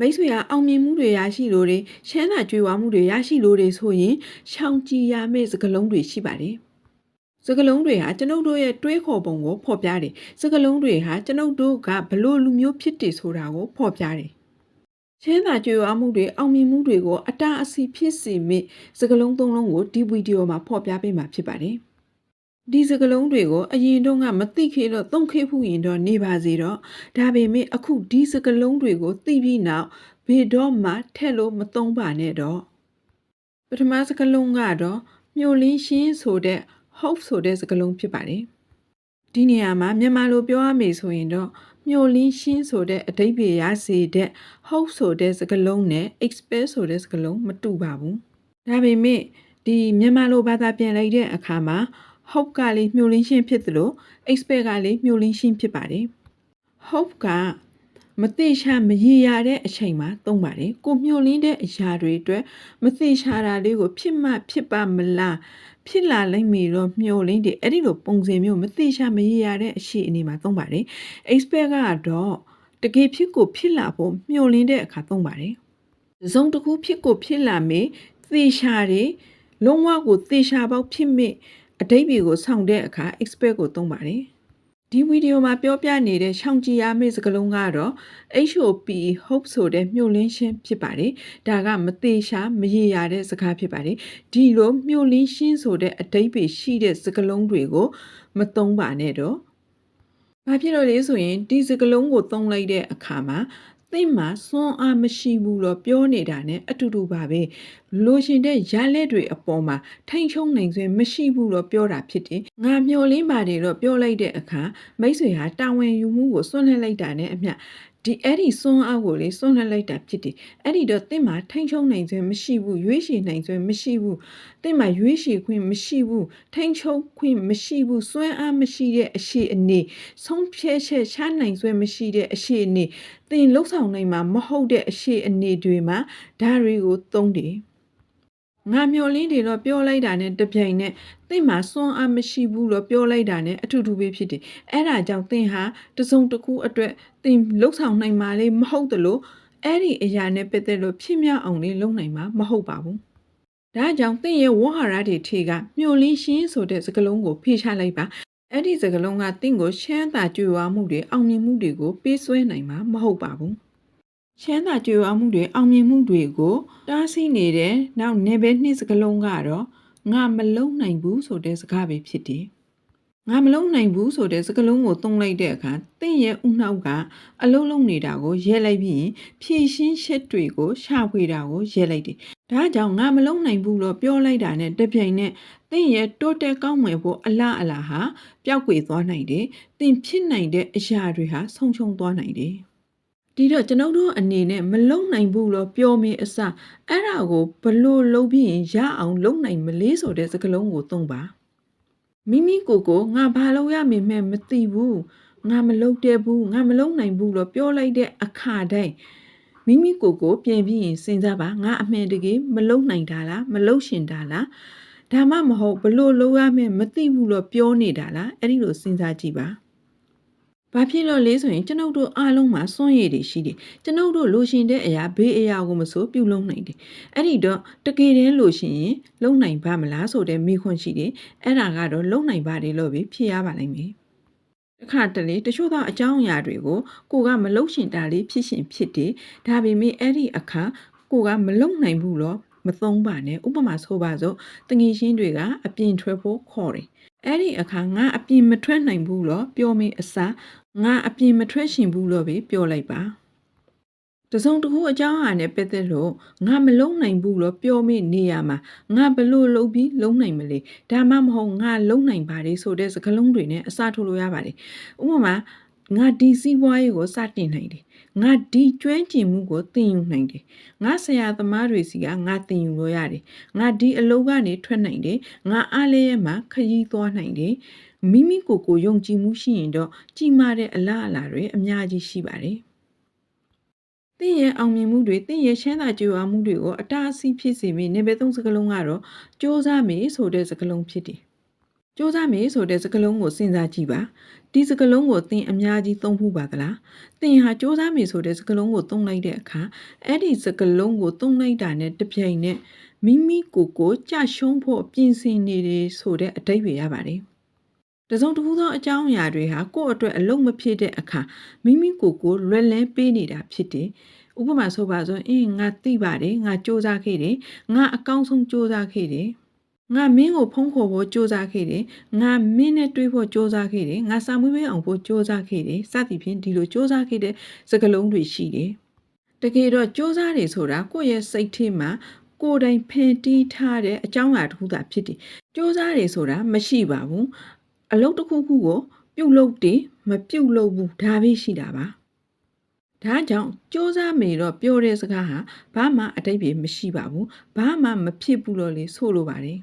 မိတ်ဆွေကအောင်မြင်မှုတွေရရှိလို့တွေချမ်းသာကြွယ်ဝမှုတွေရရှိလို့တွေဆိုရင်ရှောင်ကြည်ရမယ့်စကားလုံးတွေရှိပါတယ်စကားလုံးတွေဟာကျွန်ုပ်တို့ရဲ့တွေးခေါ်ပုံကိုဖော်ပြတယ်စကားလုံးတွေဟာကျွန်ုပ်တို့ကဘလို့လူမျိုးဖြစ်တယ်ဆိုတာကိုဖော်ပြတယ်ချမ်းသာကြွယ်ဝမှုတွေအောင်မြင်မှုတွေကိုအတားအဆီးဖြစ်စေမယ့်စကားလုံးသုံးလုံးကိုဒီဗီဒီယိုမှာဖော်ပြပေးမှာဖြစ်ပါတယ် ဒီစကလုံးတွေကိုအရင်တော့ကမသိခေတော့သုံးခေဖူးရင်တော့နေပါစေတော့ဒါပေမဲ့အခုဒီစကလုံးတွေကိုသိပြီးနောက်ဘေတော့မှထက်လို့မသုံးပါနဲ့တော့ပထမစကလုံးကတော့မျိုလင်းရှင်းဆိုတဲ့ hope ဆိုတဲ့စကလုံးဖြစ်ပါတယ်ဒီနေရာမှာမြန်မာလိုပြောရမယ်ဆိုရင်တော့မျိုလင်းရှင်းဆိုတဲ့အဓိပ္ပာယ်ရစေတဲ့ hope ဆိုတဲ့စကလုံးနဲ့ expect ဆိုတဲ့စကလုံးမတူပါဘူးဒါပေမဲ့ဒီမြန်မာလိုဘာသာပြန်လိုက်တဲ့အခါမှာ hope ကလေးမျှို့လင်းရှင်းဖြစ်သလို expect ကလေးမျှို့လင်းရှင်းဖြစ်ပါတယ် hope ကမသိချာမရရတဲ့အချိန်မှာသုံးပါတယ်ကိုမျှို့လင်းတဲ့အရာတွေအတွက်မသိချာတာလေးကိုဖြစ်မှဖြစ်ပါမလားဖြစ်လာလိုက်မီတော့မျှို့လင်းတယ်အဲ့ဒီလိုပုံစံမျိုးမသိချာမရရတဲ့အရှိအနေမှာသုံးပါတယ် expect ကတော့တကယ်ဖြစ်ကိုဖြစ်လာဖို့မျှို့လင်းတဲ့အခါသုံးပါတယ်တစ်စုံတစ်ခုဖြစ်ကိုဖြစ်လာမေသေချာတယ်လုံးဝကိုသေချာပေါက်ဖြစ်မေ အတိတ်တွေကိုဆောင်တဲ့အခါ expert ကိုသုံးပါတယ်ဒီဗီဒီယိုမှာပြောပြနေတဲ့ရှောင်ကြည်ရမယ့်စကားလုံးကတော့ HOP hope ဆိုတဲ့မျှို့လင်းရှင်းဖြစ်ပါတယ်ဒါကမသေးရှာမရေရတဲ့စကားဖြစ်ပါတယ်ဒီလိုမျှို့လင်းရှင်းဆိုတဲ့အတိတ်ပဲရှိတဲ့စကားလုံးတွေကိုမသုံးပါနဲ့တော့ဘာဖြစ်လို့လဲဆိုရင်ဒီစကားလုံးကိုသုံးလိုက်တဲ့အခါမှာ သင်မှာစွမ်းအားမရှိဘူးတော့ပြောနေတာ ਨੇ အတူတူပါပဲလိုရှင်တဲ့ရလက်တွေအပေါ်မှာထိန်ချုံနိုင်စွဲမရှိဘူးတော့ပြောတာဖြစ်တယ်ငါမျော်လင်းပါတယ်တော့ပြောလိုက်တဲ့အခါမိတ်ဆွေဟာတာဝန်ယူမှုကိုစွန့်လှစ်လိုက်တာ ਨੇ အမျှ ဒီအဲ့ဒီစွန်းအားကိုလေစွန့်လှစ်လိုက်တာဖြစ်တယ်အဲ့ဒီတော့တင့်မှာထိန်ချုံနိုင်စွဲမရှိဘူးရွေးရှည်နိုင်စွဲမရှိဘူးတင့်မှာရွေးရှည်ခွင့်မရှိဘူးထိန်ချုံခွင့်မရှိဘူးစွမ်းအားမရှိတဲ့အရှိအနေဆုံးဖြတ်ချက်ချနိုင်စွဲမရှိတဲ့အရှိအနေတင်လှုပ်ဆောင်နိုင်မှာမဟုတ်တဲ့အရှိအနေတွေမှာဓာတ်တွေကိုသုံးတယ် ငါမျော်လင်းတယ်တော့ပြောလိုက်တာနဲ့တပြိုင်နက်သင်မှာစွမ်းအားမရှိဘူးတော့ပြောလိုက်တာနဲ့အထူးထူးပဲဖြစ်တယ်အဲ့ဒါကြောင့်သင်ဟာတစုံတစ်ခုအတွက်သင်လှုပ်ဆောင်နိုင်မှာလေမဟုတ်သလိုအဲ့ဒီအရာနဲ့ပတ်သက်လို့ဖြစ်မြောက်အောင်လေလုပ်နိုင်မှာမဟုတ်ပါဘူးဒါကြောင့်သင်ရဲ့ဝဟရတွေထေကမျော်လင်းရှင်းဆိုတဲ့စကားလုံးကိုဖေးချလိုက်ပါအဲ့ဒီစကားလုံးကတင့်ကိုရှမ်းသာကြွယ်ဝမှုတွေအောင်မြင်မှုတွေကိုပေးစွဲနိုင်မှာမဟုတ်ပါဘူး ချမ်းသာကြွယ်ဝမှုတွေအောင်မြင်မှုတွေကိုတားဆီးနေတဲ့နောက်နေဘဲနှစ်စကလုံးကတော့ငါမလုံနိုင်ဘူးဆိုတဲ့စကားပဲဖြစ်တယ်။ငါမလုံနိုင်ဘူးဆိုတဲ့စကားလုံးကိုသုံးလိုက်တဲ့အခါတင့်ရဲ့ဥနှောက်ကအလုံးလုံးနေတာကိုရဲလိုက်ပြီးရင်ဖြည့်ရှင်းချက်တွေကိုရှာဖွေတာကိုရဲလိုက်တယ်။ဒါကြောင့်ငါမလုံနိုင်ဘူးလို့ပြောလိုက်တာနဲ့တပြိုင်နက်တင့်ရဲ့တိုးတက်ကောင်းမွယ်ဖို့အလားအလာဟာပျောက်ကွယ်သွားနိုင်တယ်။တင်ဖြစ်နိုင်တဲ့အရာတွေဟာဆုံးရှုံးသွားနိုင်တယ်။ ဒီတော့ကျွန်ုပ်တို့အနေနဲ့မလုံနိုင်ဘူးလို့ပြောမင်းအစအဲ့ဒါကိုဘလို့လုပ်ပြီးရင်ရအောင်လုံနိုင်မလေးဆိုတဲ့စကားလုံးကိုသုံးပါမိမိကိုယ်ကိုငါဘာလုပ်ရမင်းမဲ့မသိဘူးငါမလုပ်တဲ့ဘူးငါမလုံနိုင်ဘူးလို့ပြောလိုက်တဲ့အခါတိုင်းမိမိကိုယ်ကိုပြင်ပြီးရင်စဉ်းစားပါငါအမှန်တကယ်မလုံနိုင်တာလားမလုံရှင်တာလားဒါမှမဟုတ်ဘလို့လုပ်ရမင်းမသိဘူးလို့ပြောနေတာလားအဲ့ဒီလိုစဉ်းစားကြည့်ပါ ဘာဖြစ်လို့လဲဆိုရင်ကျွန်ုပ်တို့အားလုံးမှာစွန့်ရည်တွေရှိတယ်ကျွန်ုပ်တို့လိုရှင်တဲ့အရာဘေးအရာကိုမဆိုပြုလုပ်နိုင်တယ်အဲ့ဒီတော့တကယ်တည်းလိုရှင်ရင်လုံနိုင်ပါမလားဆိုတဲ့မိခွန်းရှိတယ်အဲ့ဒါကတော့လုံနိုင်ပါတယ်လို့ပဲဖြေရပါလိမ့်မယ်တခါတလေတချို့သောအကြောင်းအရာတွေကိုကိုကမလုံရှင်တာလေးဖြစ်ရှင်ဖြစ်တယ်ဒါပေမဲ့အဲ့ဒီအခါကိုကမလုံနိုင်ဘူးလို့ မသုံးပါနဲ့ဥပမာဆိုပါစို့တငီရှင်းတွေကအပြင်ထွက်ဖို့ခေါ်တယ်အဲ့ဒီအခါငါအပြင်မထွက်နိုင်ဘူးလို့ပြောမင်းအစားငါအပြင်မထွက်ရှင်ဘူးလို့ပဲပြောလိုက်ပါတစုံတစ်ခုအကြောင်းအရာနဲ့ပတ်သက်လို့ငါမလုံနိုင်ဘူးလို့ပြောမိနေရမှာငါဘလို့လုံပြီးလုံနိုင်မလဲဒါမှမဟုတ်ငါလုံနိုင်ပါတယ်ဆိုတဲ့စကားလုံးတွေနဲ့အစားထိုးလို့ရပါတယ်ဥပမာ ငါဒီစီးပွားရေးကိုစတင်နိုင်တယ်ငါဒီကျွမ်းကျင်မှုကိုသင်ယူနိုင်တယ်ငါဆရာသမားတွေစီကငါသင်ယူလို့ရတယ်ငါဒီအလုပ်ကနေထွက်နိုင်တယ်ငါအားလည်းရဲ့မှာခရီးသွားနိုင်တယ်မိမိကိုယ်ကိုယုံကြည်မှုရှိရင်တော့ကြီးမားတဲ့အလားအလာတွေအများကြီးရှိပါတယ်တင့်ရဲ့အောင်မြင်မှုတွေတင့်ရဲ့ချမ်းသာကြွယ်ဝမှုတွေကိုအတားအဆီးဖြစ်စေပြီးနေဘဲသုံးစကလုံးကတော့စ조사မေဆိုတဲ့စကလုံးဖြစ်တယ် စူးစမ်းမေဆိုတဲ့စကားလုံးကိုစဉ်းစားကြည့်ပါဒီစကားလုံးကိုသင်အများကြီးသုံးဖို့ပါသလားသင်ဟာစူးစမ်းမေဆိုတဲ့စကားလုံးကိုသုံးလိုက်တဲ့အခါအဲ့ဒီစကားလုံးကိုသုံးလိုက်တာနဲ့တစ်ပြိုင်နက်မိမိကိုယ်ကိုကြရှုံးဖို့ပြင်ဆင်နေတယ်ဆိုတဲ့အတိတ်ပဲရပါတယ်တစုံတစ်ခုသောအကြောင်းအရာတွေဟာကိုယ့်အတွက်အလုံးမဖြစ်တဲ့အခါမိမိကိုယ်ကိုလွယ်လန်းပေးနေတာဖြစ်တယ်ဥပမာဆိုပါဆိုအင်းငါသိပါတယ်ငါစူးစမ်းခဲ့တယ်ငါအကောင်းဆုံးစူးစမ်းခဲ့တယ် ငါမင်းကိုဖုံးခေါ်ဖို့စ조사ခဲ့တယ်ငါမင်းနဲ့တွေ့ဖို့စ조사ခဲ့တယ်ငါစာမွေးပေးအောင်ဖို့စ조사ခဲ့တယ်စသည်ဖြင့်ဒီလိုစ조사ခဲ့တဲ့စကားလုံးတွေရှိတယ်တကယ်တော့စ조사တွေဆိုတာကိုယ့်ရဲ့စိတ်ထဲမှာကိုယ်တိုင်ဖန်တီးထားတဲ့အကြောင်းအရာတစ်ခုသာဖြစ်တယ်စ조사တွေဆိုတာမရှိပါဘူးအလုပ်တစ်ခုခုကိုပြုတ်လုပ်တယ်မပြုတ်လုပ်ဘူးဒါပဲရှိတာပါဒါကြောင့်စ조사မေတော့ပြောတဲ့စကားဟာဘာမှအတိတ်ပဲမရှိပါဘူးဘာမှမဖြစ်ဘူးလို့လေဆိုလိုပါတယ်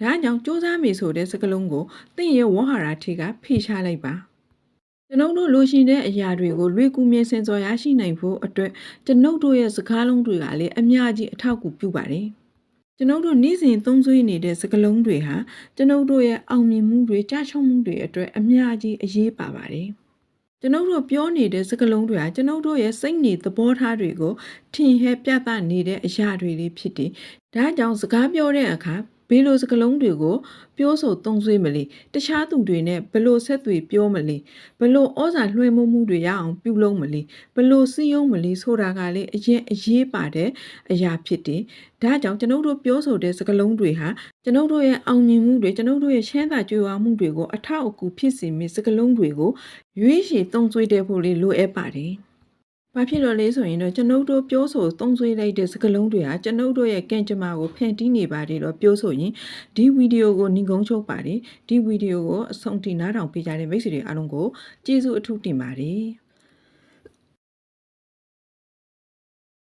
ဒါကြောင့်စူးစမ်းမေဆိုတဲ့စကားလုံးကိုသင်ရဲ့ဝေါဟာရထေကဖေရှားလိုက်ပါကျွန်ုပ်တို့လိုချင်တဲ့အရာတွေကိုလွေကူမြင်စင်စော်ရရှိနိုင်ဖို့အတွက်ကျွန်ုပ်တို့ရဲ့စကားလုံးတွေကလည်းအများကြီးအထောက်အကူပြုပါတယ်ကျွန်ုပ်တို့နေ့စဉ်သုံးစွဲနေတဲ့စကားလုံးတွေဟာကျွန်ုပ်တို့ရဲ့အောင်မြင်မှုတွေကြာရှုံးမှုတွေအတွက်အများကြီးအရေးပါပါတယ်ကျွန်ုပ်တို့ပြောနေတဲ့စကားလုံးတွေဟာကျွန်ုပ်တို့ရဲ့စိတ်နေသဘောထားတွေကိုထင်ဟဲပြသနေတဲ့အရာတွေလေးဖြစ်တယ်။ဒါကြောင့်စကားပြောတဲ့အခါ ဘယ်လိုစကားလုံးတွေကိုပြောဆိုသုံးစွဲမလဲတခြားသူတွေနဲ့ဘယ်လိုဆက်သွယ်ပြောမလဲဘယ်လိုဩဇာလွှမ်းမိုးမှုတွေရအောင်ပြုလုပ်မလဲဘယ်လိုစည်းရုံးမလဲဆိုတာကလည်းအရင်အရေးပါတဲ့အရာဖြစ်တယ်။ဒါကြောင့်ကျွန်ုပ်တို့ပြောဆိုတဲ့စကားလုံးတွေဟာကျွန်ုပ်တို့ရဲ့အောင်မြင်မှုတွေကျွန်ုပ်တို့ရဲ့ချမ်းသာကြွယ်ဝမှုတွေကိုအထောက်အကူဖြစ်စေမယ့်စကားလုံးတွေကိုရွေးချယ်သုံးစွဲတဲ့ဖို့လေးလိုအပ်ပါတယ်။ ဘာဖြစ်လို့လဲဆိုရင်တော့ကျွန်ုပ်တို့ပြောဆိုသုံးစွဲလိုက်တဲ့စကားလုံးတွေဟာကျွန်ုပ်တို့ရဲ့ကံကြမ္မာကိုဖန်တီးနေပါတယ်တော့ပြောဆိုရင်ဒီဗီဒီယိုကိုညီကုန်းချုပ်ပါတယ်ဒီဗီဒီယိုကိုအဆုံးထိနားထောင်ပေးကြတဲ့မိတ်ဆွေတွေအားလုံးကိုကျေးဇူးအထူးတင်ပါတယ်